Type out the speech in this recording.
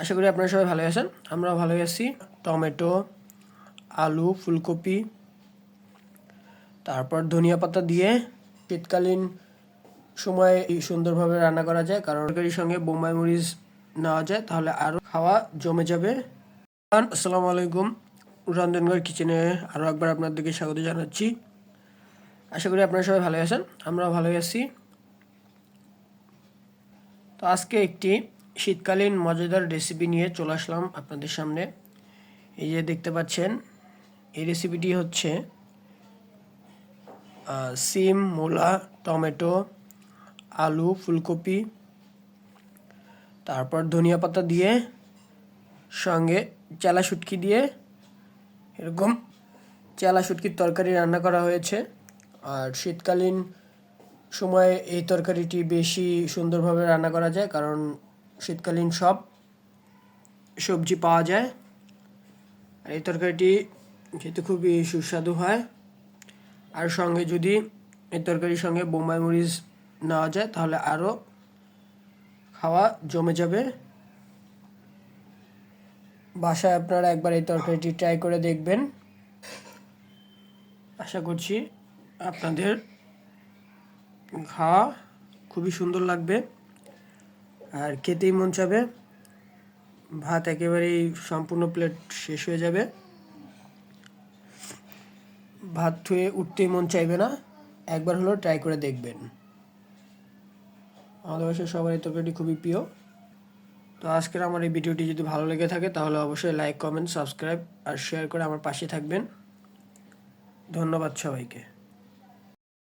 আশা করি আপনারা সবাই ভালো আছেন। আমরাও ভালোই আছি। টমেটো, আলু, ফুলকপি, তারপর ধনিয়া পাতা দিয়ে শীতকালীন সময় সুন্দরভাবে রান্না করা যায়। কারণ তরকারির সঙ্গে বোম্বাই মরিচ নেওয়া যায়, তাহলে আরও খাওয়া জমে যাবে। আসসালামু আলাইকুম। রঞ্জনগড় কিচেনে আরও একবার আপনাদেরকে স্বাগত জানাচ্ছি। আশা করি আপনারা সবাই ভালো আছেন, আমরাও ভালোই আছি। তো আজকে একটি শীতকালীন মজাদার রেসিপি নিয়ে চলে আসলাম আপনাদের সামনে। এই যে দেখতে পাচ্ছেন, এই রেসিপিটি হচ্ছে সিম, মূলা, টমেটো, আলু, ফুলকপি, তারপর ধনিয়া পাতা দিয়ে, সঙ্গে চেলা শুটকি দিয়ে এরকম চেলা শুটকির তরকারি রান্না করা হয়েছে। আর শীতকালীন সময়ে এই তরকারিটি বেশি সুন্দরভাবে রান্না করা যায়, কারণ শীতকালীন সব সবজি পাওয়া যায়। আর এই তরকারিটি খেতে খুবই সুস্বাদু হয়। আর সঙ্গে যদি এই তরকারির সঙ্গে বোম্বাই মরিচ নেওয়া যায়, তাহলে আরও খাওয়া জমে যাবে। বাসায় আপনারা একবার এই তরকারিটি ট্রাই করে দেখবেন। আশা করছি আপনাদের খাওয়া খুবই সুন্দর লাগবে। আর খেতেই মন চাবে। ভাত একেবারেই সম্পূর্ণ প্লেট শেষ হয়ে যাবে। ভাত ধুয়ে উঠতেই মন চাইবে না। একবার হলেও ট্রাই করে দেখবেন। আমাদের বাসায় সবার এই তরকারিটি খুবই প্রিয়। তো আজকের আমার এই ভিডিওটি যদি ভালো লেগে থাকে, তাহলে অবশ্যই লাইক কমেন্ট সাবস্ক্রাইব আর শেয়ার করে আমার পাশে থাকবেন। ধন্যবাদ সবাইকে।